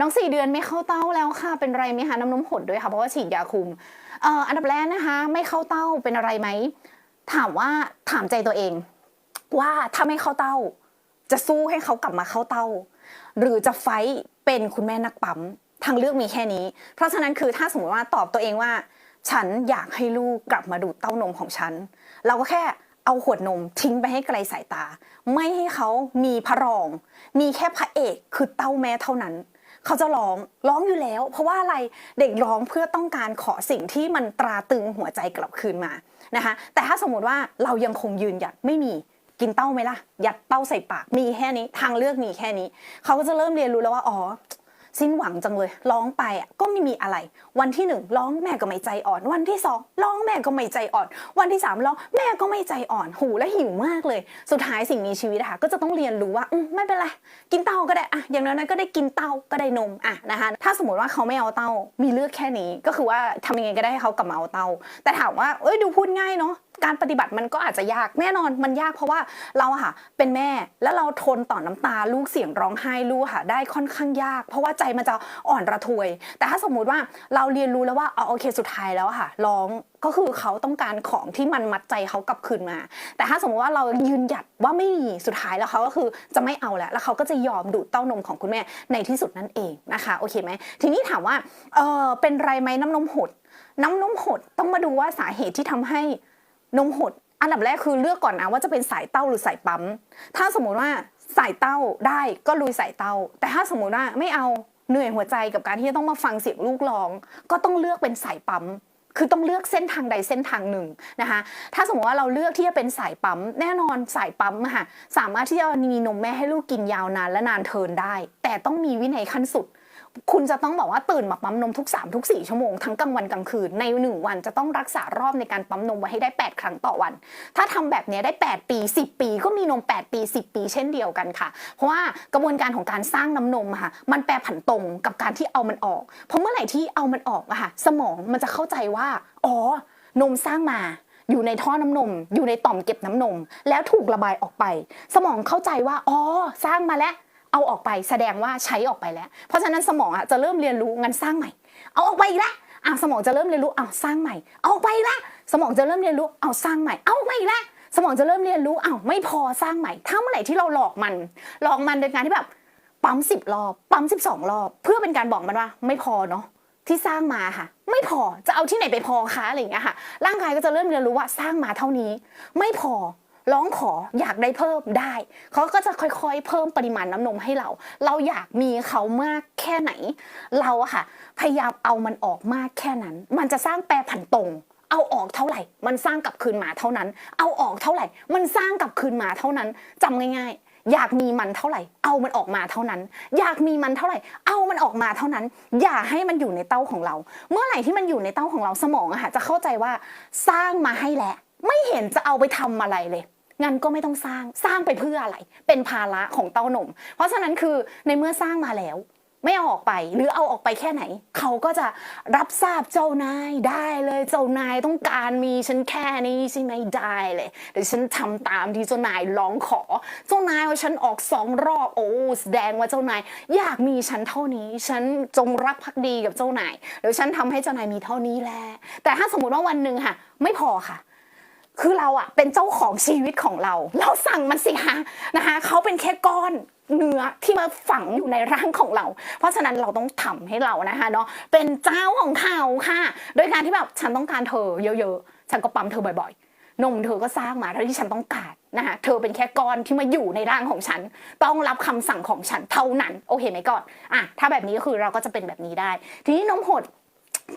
น้องสี่เดือนไม่เข้าเต้าแล้วค่ะ เป็นไรไหมคะน้ำนมหดด้วยค่ะ เพราะว่าฉีดยาคุมเอ่ออันดับแรกนะคะ ไม่เข้าเต้าเป็นอะไรไหม ถามว่าถามใจตัวเอง ว่าถ้าไม่เข้าเต้า จะสู้ให้เขากลับมาเข้าเต้า หรือจะไฟท์เป็นคุณแม่นักปั๊มทางเลือกมีแค่นี้ เพราะฉะนั้นคือถ้าสมมติว่าตอบตัวเองว่า ฉันอยากให้ลูกกลับมาดูดเต้านมของฉัน เราก็แค่เอาขวดนมทิ้งไปให้ไกลสายตา ไม่ให้เขามีพระรอง มีแค่พระเอกคือเต้าแม่เท่านั้น เขาจะร้องร้องอยู่แล้ว เพราะว่าอะไรเด็กร้องเพื่อต้องการขอสิ่งที่มันตราตรึงหัวใจกลับคืนมานะคะแต่ถ้าสมมติว่าเรายังคงยืนหยัดไม่มีกินเต้าไหมล่ะยัดเต้าใส่ปากมีแค่นี้ทางเลือกมีแค่นี้ เขาก็จะเริ่มเรียนรู้แล้วว่าอ๋อ สิ้นหวังจังเลย ร้องไปอะก็ไม่มีอะไร วันที่หนึ่งร้องแม่ก็ไม่ใจอ่อน วันที่สองร้องแม่ก็ไม่ใจอ่อน วันที่สามร้องแม่ก็ไม่ใจอ่อน หูและหิวมากเลย สุดท้ายสิ่งมีชีวิตค่ะก็จะต้องเรียนรู้ว่าอืมไม่เป็นไรกินเต้าก็ได้อะอย่างน้อยๆก็ได้กินเต้าก็ได้นมอะนะคะถ้าสมมติว่าเขาไม่เอาเต้ามีเลือกแค่นี้ก็คือว่าทำยังไงก็ได้ให้เขากลับมาเอาเต้าแต่ถามว่าเอ้ยดูพูดง่ายเนาะ การปฏิบัติมันก็อาจจะยากแน่นอนมันยากเพราะว่าเราค่ะเป็นแม่แล้วเราทนต่อน้ำตาลูกเสียงร้องไห้ลูกค่ะ ได้ค่อนข้างยาก เพราะว่าใจมันจะอ่อนระทวย แต่ถ้าสมมุติว่าเราเรียนรู้แล้วว่าอ๋อโอเคสุดท้ายแล้วค่ะร้องก็คือเขาต้องการของที่มันมัดใจเขากลับคืนมา แต่ถ้าสมมติว่าเรายืนหยัดว่าไม่มีสุดท้ายแล้วเขาก็คือจะไม่เอาแล้ว แล้วเขาก็จะยอมดูดเต้านมของคุณแม่ในที่สุดนั่นเองนะคะโอเคไหมทีนี้ถามว่าเออเป็นไรไหมน้ำนมหด น้ำนมหดต้องมาดูว่าสาเหตุที่ทำให้ นมหด อันดับแรกคือเลือกก่อนนะว่าจะเป็นสายเต้าหรือสายปั๊ม ถ้าสมมุติว่าสายเต้าได้ก็ลุยสายเต้า แต่ถ้าสมมุติว่าไม่เอาเหนื่อยหัวใจกับการที่จะต้องมาฟังเสียงลูกร้อง ก็ต้องเลือกเป็นสายปั๊มคือต้องเลือกเส้นทางใดเส้นทางหนึ่งนะคะ ถ้าสมมติว่าเราเลือกที่จะเป็นสายปั๊ม แน่นอนสายปั๊มค่ะ สามารถที่จะมีนมแม่ให้ลูกกินยาวนานและนานเทินได้ แต่ต้องมีวินัยขั้นสุด คุณจะต้องบอกว่าตื่นมาปั๊มนมทุก 3 ทุก 4 ชั่วโมงทั้งกลางวันกลางคืนใน 1 วันจะต้องรักษารอบในการปั๊มนมไว้ให้ได้ 8 ครั้งต่อวัน ถ้าทำแบบนี้ได้ 8 ปี 10 ปีก็มีนม 8 ปี 10 ปี เช่นเดียวกันค่ะ เพราะว่ากระบวนการของการสร้างน้ำนมค่ะมันแปรผันตรงกับการที่เอามันออก เพราะเมื่อไหร่ที่เอามันออกอะค่ะสมองมันจะเข้าใจว่าอ๋อนมสร้างมาอยู่ในท่อน้ำนม อยู่ในต่อมเก็บน้ำนม แล้วถูกระบายออกไป สมองเข้าใจว่า อ๋อ สร้างมาแล้ว เอาออกไปแสดงว่าใช้ออกไปแล้ว เพราะฉะนั้นสมองอะจะเริ่มเรียนรู้งั้นสร้างใหม่ เอาออกไปอีกละอะสมองจะเริ่มเรียนรู้เอาสร้างใหม่ เอาออกไปละสมองจะเริ่มเรียนรู้เอาสร้างใหม่ เอาออกไปละสมองจะเริ่มเรียนรู้เอาไม่พอสร้างใหม่ ถ้าเมื่อไหร่ที่เราหลอกมัน หลอกมันโดยการที่แบบปั๊มสิบรอบ ปั๊มสิบสองรอบ เพื่อเป็นการบอกมันว่าไม่พอเนาะที่สร้างมาค่ะ ไม่พอจะเอาที่ไหนไปพอคะอะไรอย่างเงี้ยค่ะ ร่างกายก็จะเริ่มเรียนรู้ว่าสร้างมาเท่านี้ ไม่พอ ร้องขออยากได้เพิ่มได้ เขาก็จะค่อยๆ เพิ่มปริมาณน้ำนมให้เรา เราอยากมีเขามากแค่ไหน เราอะค่ะ พยายามเอามันออกมากแค่นั้น มันจะสร้างแปรผันตรงเอาออกเท่าไหร่ มันสร้างกลับคืนมาเท่านั้น เอาออกเท่าไหร่ มันสร้างกลับคืนมาเท่านั้นจำง่ายๆ อยากมีมันเท่าไหร่ เอามันออกมาเท่านั้น อยากมีมันเท่าไหร่ เอามันออกมาเท่านั้น อย่าให้มันอยู่ในเต้าของเรา เมื่อไหร่ที่มันอยู่ในเต้าของเราสมองอะค่ะจะเข้าใจว่าสร้างมาให้แล้วไม่เห็นจะเอาไปทำอะไรเลย งั้นก็ไม่ต้องสร้างสร้างไปเพื่ออะไร เป็นภาระของเต้านม เพราะฉะนั้นคือในเมื่อสร้างมาแล้ว ไม่เอาออกไปหรือเอาออกไปแค่ไหน เขาก็จะรับทราบเจ้านายได้เลยเจ้านายต้องการมีฉันแค่นี้ใช่ไหมได้เลยเดี๋ยวฉันทำตามที่เจ้านายร้องขอ เจ้านายเอาฉันออกสองรอบโอ้แสดงว่าเจ้านายอยากมีฉันเท่านี้ ฉันจงรักภักดีกับเจ้านายเดี๋ยวฉันทำให้เจ้านายมีเท่านี้แหละแต่ถ้าสมมติว่าวันหนึ่งค่ะ ไม่พอค่ะ คือเราอะเป็นเจ้าของชีวิตของเรา เราสั่งมันสิฮะนะคะเขาเป็นแค่ก้อนเนื้อที่มาฝังอยู่ในร่างของเรา เพราะฉะนั้นเราต้องทำให้เรานะคะเนาะเป็นเจ้าของเขาค่ะ โดยการที่แบบฉันต้องการเธอเยอะๆ ฉันก็ปั๊มเธอบ่อยๆ นมเธอก็สร้างมาเท่าที่ฉันต้องการนะคะเธอเป็นแค่ก้อนที่มาอยู่ในร่างของฉัน ต้องรับคำสั่งของฉันเท่านั้น โอเคไหมก่อนอะถ้าแบบนี้ก็คือเราก็จะเป็นแบบนี้ได้ ทีนี้นมหด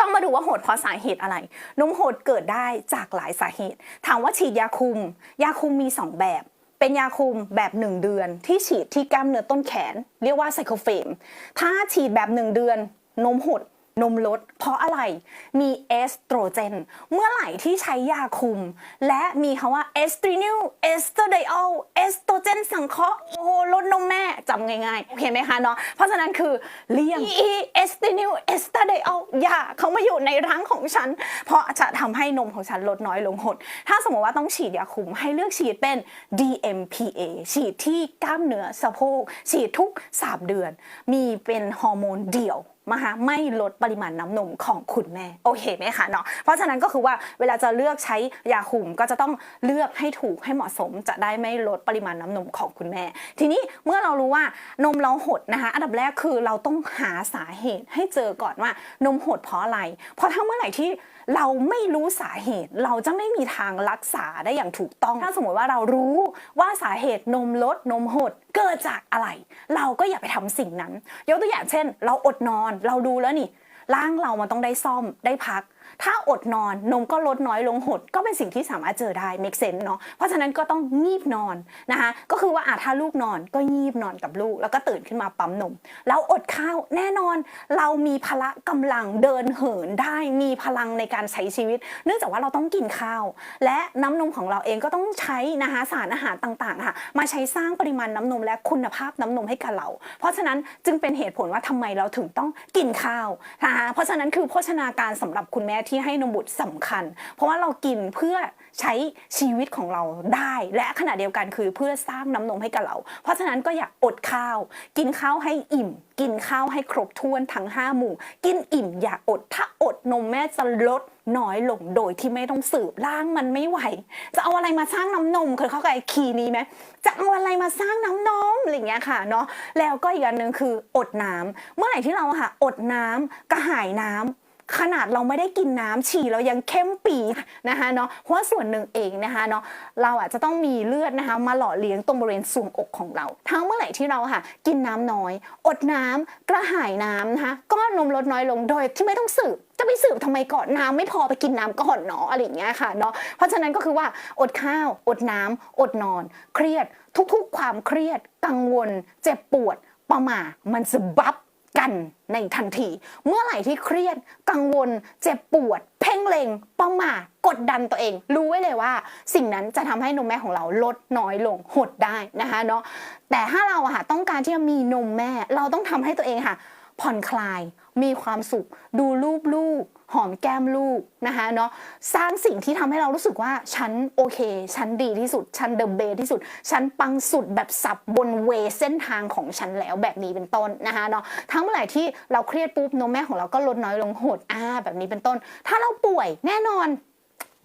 ต้องมาดูว่าโหดเพราะสาเหตุอะไร นมโหดเกิดได้จากหลายสาเหตุ ถามว่าฉีดยาคุม ยาคุมมี 2 แบบเป็นยาคุมแบบ 1 เดือนที่ฉีดที่กล้ามเนื้อต้นแขน เรียกว่าไซโคเฟม ถ้าฉีดแบบ 1 เดือนนมหด นมลด เพราะอะไรมีเอสโตรเจน เมื่อไหร่ที่ใช้ยาคุม และมีคำว่าเอสตรีนิลเอสเตอร์ไดออลเอสโตรเจนสังเคราะห์โอ้โหลดนมแม่จำง่ายๆ โอเคไหมคะเนาะเพราะฉะนั้นคือเลี่ยงเอสตรีนิลเอสเตอร์ไดออลยาเขามาอยู่ในรังของฉัน เพราะจะทำให้นมของฉันลดน้อยลงหด ถ้าสมมติว่าต้องฉีดยาคุมให้เลือกฉีดเป็น DMPA ฉีดที่กล้ามเนื้อสะโพกฉีดทุก 3 เดือน มีเป็นฮอร์โมนเดี่ยว มาหาไม่ลดปริมาณน้ำนมของคุณแม่ โอเคไหมคะเนาะเพราะฉะนั้นก็คือว่าเวลาจะเลือกใช้ยาคุมก็จะต้องเลือกให้ถูกให้เหมาะสม จะได้ไม่ลดปริมาณน้ำนมของคุณแม่ ทีนี้เมื่อเรารู้ว่านมเราหดนะคะ อันดับแรกคือเราต้องหาสาเหตุให้เจอก่อนว่านมหดเพราะอะไร เพราะถ้าเมื่อไหร่ที่ เราไม่รู้สาเหตุเราจะไม่มีทางรักษาได้อย่างถูกต้อง ถ้าสมมติว่าเรารู้ว่าสาเหตุนมลดนมหดเกิดจากอะไร เราก็อย่าไปทำสิ่งนั้น ยกตัวอย่างเช่น เราอดนอนเราดูแล้วนี่ร่างเรามันต้องได้ซ่อมได้พัก ถ้าอดนอนนมก็ลดน้อยลงหด ก็เป็นสิ่งที่สามารถเจอได้ make sense เนาะเพราะฉะนั้นก็ต้องงีบนอนนะคะก็คือว่าอาถ้าลูกนอนก็งีบนอนกับลูก แล้วก็ตื่นขึ้นมาปั๊มนม แล้วอดข้าวแน่นอน เรามีพละกำลังเดินเหินได้มีพลังในการใช้ชีวิต เนื่องจากว่าเราต้องกินข้าว และน้ำนมของเราเองก็ต้องใช้นะคะสารอาหารต่างๆค่ะมาใช้สร้างปริมาณน้ำนมและคุณภาพน้ำนมให้กับเรา เพราะฉะนั้นจึงเป็นเหตุผลว่าทำไมเราถึงต้องกินข้าวนะคะเพราะฉะนั้นคือโภชนาการสำหรับคุณแม่ที่ให้นมบุตรสำคัญ เพราะว่าเรากินเพื่อใช้ชีวิตของเราได้ และขณะเดียวกันคือเพื่อสร้างน้ำนมให้กับเรา เพราะฉะนั้นก็อย่าอดข้าว กินข้าวให้อิ่ม กินข้าวให้ครบถ้วนทั้ง 5 หมู่ กินอิ่มอย่าอดถ้าอดนมแม่จะลดน้อยลงโดยที่ไม่ต้องสืบร่างมันไม่ไหว จะเอาอะไรมาสร้างน้ำนมเคยเข้าใจคีย์นี้ไหมจะเอาอะไรมาสร้างน้ำนมอะไรอย่างเงี้ยค่ะเนาะแล้วก็อีกอันหนึ่งคืออดน้ำเมื่อไหร่ที่เราค่ะอดน้ำกระหายน้ำ ขนาดเราไม่ได้กินน้ำฉี่เรายังเข้มปีนะคะเนาะเพราะส่วนหนึ่งเองนะคะเนาะเราอะจะต้องมีเลือดนะคะมาหล่อเลี้ยงตรงบริเวณส่วงอกของเรา ทั้งเมื่อไหร่ที่เราค่ะ กินน้ำน้อย อดน้ำกระหายน้ำนะคะก็นนมลดน้อยลงโดยที่ไม่ต้องสืบจะไปสืบทำไมก่อนน้ำไม่พอไปกินน้ำก่อนเนาะอะไรอย่างเงี้ยค่ะเนาะเพราะฉะนั้นก็คือว่าอดข้าว อดน้ำอดนอน เครียดทุกๆ ความเครียด กังวล เจ็บปวดประหมามันจะบับ กันในทันที เมื่อไหร่ที่เครียด กังวล เจ็บปวด เพ่งเลงประหม่ากดดันตัวเอง รู้ไว้เลยว่า สิ่งนั้นจะทำให้นมแม่ของเราลดน้อยลงหดได้นะคะเนาะแต่ถ้าเราอะค่ะต้องการที่จะมีนมแม่ เราต้องทำให้ตัวเองค่ะ ผ่อนคลาย มีความสุข ดูรูปลูก หอมแก้มลูกนะคะเนาะสร้างสิ่งที่ทำให้เรารู้สึกว่าฉันโอเค ฉันดีที่สุด ฉันเดอะเบสที่สุด ฉันปังสุดแบบสับบนเวเส้นทางของฉันแล้วแบบนี้เป็นต้นนะคะเนาะทั้งเมื่อไหร่ที่เราเครียดปุ๊บนมแม่ของเราก็ลดน้อยลงโหดอ่าแบบนี้เป็นต้น ถ้าเราป่วยแน่นอน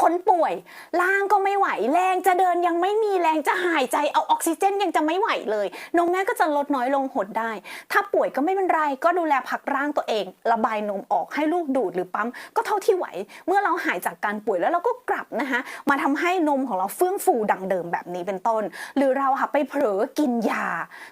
คนป่วยร่างก็ไม่ไหวแรงจะเดินยังไม่มีแรงจะหายใจเอาออกซิเจนยังจะไม่ไหวเลย นมแม่ก็จะลดน้อยลงหดได้ ถ้าป่วยก็ไม่เป็นไร ก็ดูแลพักร่างตัวเอง ระบายนมออกให้ลูกดูดหรือปั๊มก็เท่าที่ไหว เมื่อเราหายจากการป่วยแล้วเราก็กลับนะคะมาทำให้นมของเราเฟื่องฟูดังเดิมแบบนี้เป็นต้น หรือเราค่ะไปเผลอกินยา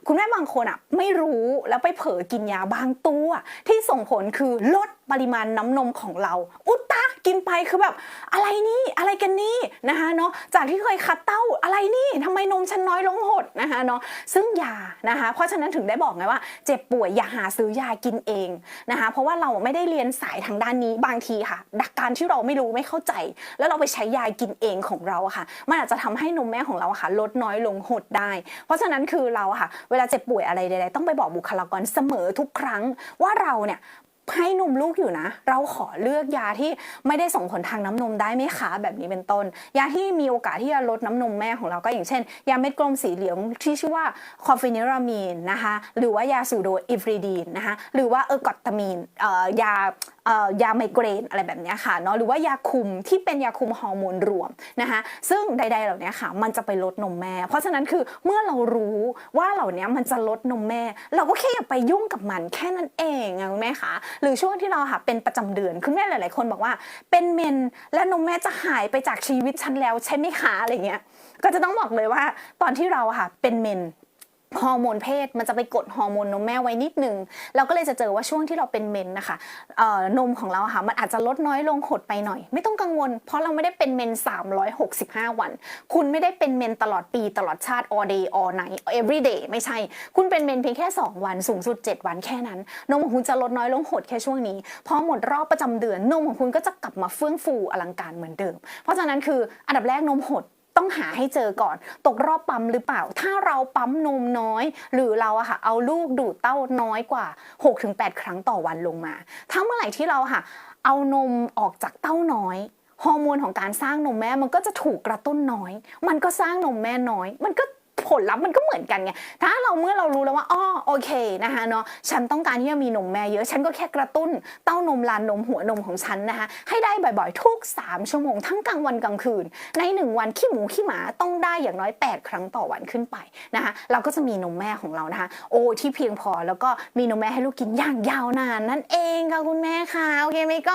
คุณแม่บางคนอะไม่รู้แล้วไปเผลอกินยาบางตัว ที่ส่งผลคือลดปริมาณน้ำนมของเราอุตตะ กินไปคือแบบอะไรนี่อะไรกันนี่นะคะเนาะจากที่เคยคัดเต้าอะไรนี่ทำไมนมฉันน้อยลงหดนะคะเนาะซึ่งยานะคะ เพราะฉะนั้นถึงได้บอกไงว่าเจ็บป่วยอย่าหาซื้อยากินเองนะคะ เพราะว่าเราไม่ได้เรียนสายทางด้านนี้บางทีค่ะดักการที่เราไม่รู้ไม่เข้าใจ แล้วเราไปใช้ยากินเองของเราค่ะ มันอาจจะทำให้นมแม่ของเราค่ะ ลดน้อยลงหดได้ เพราะฉะนั้นคือเราค่ะ เวลาเจ็บป่วยอะไรใดๆต้องไปบอกบุคลากรเสมอทุกครั้งว่าเราเนี่ย ให้นมลูกอยู่นะ เราขอเลือกยาที่ไม่ได้ส่งผลทางน้ำนมได้ไหมคะแบบนี้เป็นต้น ยาที่มีโอกาสที่จะลดน้ำนมแม่ของเราก็อย่างเช่น ยาเม็ดกลมสีเหลืองที่ชื่อว่าคอฟินิรามีนนะคะหรือว่ายาสูโดอิฟรีดีนนะคะหรือว่าเออร์กอตตามีนยายาไมเกรนอะไรแบบนี้ค่ะเนาะหรือว่ายาคุมที่เป็นยาคุมฮอร์โมนรวมนะคะซึ่งใด ๆเหล่านี้ค่ะ มันจะไปลดนมแม่ เพราะฉะนั้นคือเมื่อเรารู้ว่าเหล่านี้มันจะลดนมแม่ เราก็แค่อย่าไปยุ่งกับมันแค่นั้นเองคุณแม่คะหรือช่วงที่เราค่ะเป็นประจำเดือนคุณแม่หลายๆคนบอกว่า เป็นเมนและนมแม่จะหายไปจากชีวิตฉันแล้วใช่ไหมคะอะไรเงี้ยก็จะต้องบอกเลยว่าตอนที่เราค่ะเป็นเมน ฮอร์โมนเพศมันจะไปกดฮอร์โมนนมแม่ไว้นิดนึงเราก็เลยจะเจอว่าช่วงที่เราเป็นเมนนะคะนมของเราค่ะมันอาจจะลดน้อยลงหดไปหน่อย ไม่ต้องกังวล เพราะเราไม่ได้เป็นเมน 365 วัน คุณไม่ได้เป็นเมนตลอดปีตลอดชาติ all day all night every day ไม่ใช่ คุณเป็นเมนเพียงแค่ 2 วันสูงสุด 7 วันแค่นั้น นมของคุณจะลดน้อยลงหดแค่ช่วงนี้พอหมดรอบประจำเดือนนมของคุณก็จะกลับมาเฟื่องฟูอลังการเหมือนเดิม เพราะฉะนั้นคืออันดับแรกนมหด ต้องหาให้เจอก่อน ตกรอบปั๊มหรือเปล่า ถ้าเราปั๊มนมน้อย หรือเราอะค่ะเอาลูกดูดเต้าน้อยกว่า 6-8 ครั้งต่อวันลงมา ถ้าเมื่อไหร่ที่เราค่ะ เอานมออกจากเต้าน้อยฮอร์โมนของการสร้างนมแม่มันก็จะถูกกระตุ้นน้อย มันก็สร้างนมแม่น้อย มันก็ ผลลัพธ์มันก็เหมือนกันไงถ้าเราเมื่อเรารู้แล้วว่าอ้อโอเคนะคะเนาะฉันต้องการที่จะมีนมแม่เยอะฉันก็แค่กระตุ้นเต้านมลานนมหัวนมของฉันนะคะให้ได้บ่อยๆ ทุก 3 ชั่วโมงทั้งกลางวันกลางคืน ใน 1 วันขี้หมูขี้หมาต้องได้อย่างน้อย 8 ครั้งต่อวันขึ้นไปนะคะเราก็จะมีนมแม่ของเรานะคะโอ้ที่เพียงพอแล้วก็มีนมแม่ให้ลูกกินอย่างยาวนานนั่นเองค่ะคุณแม่ค่ะโอเคไหมก็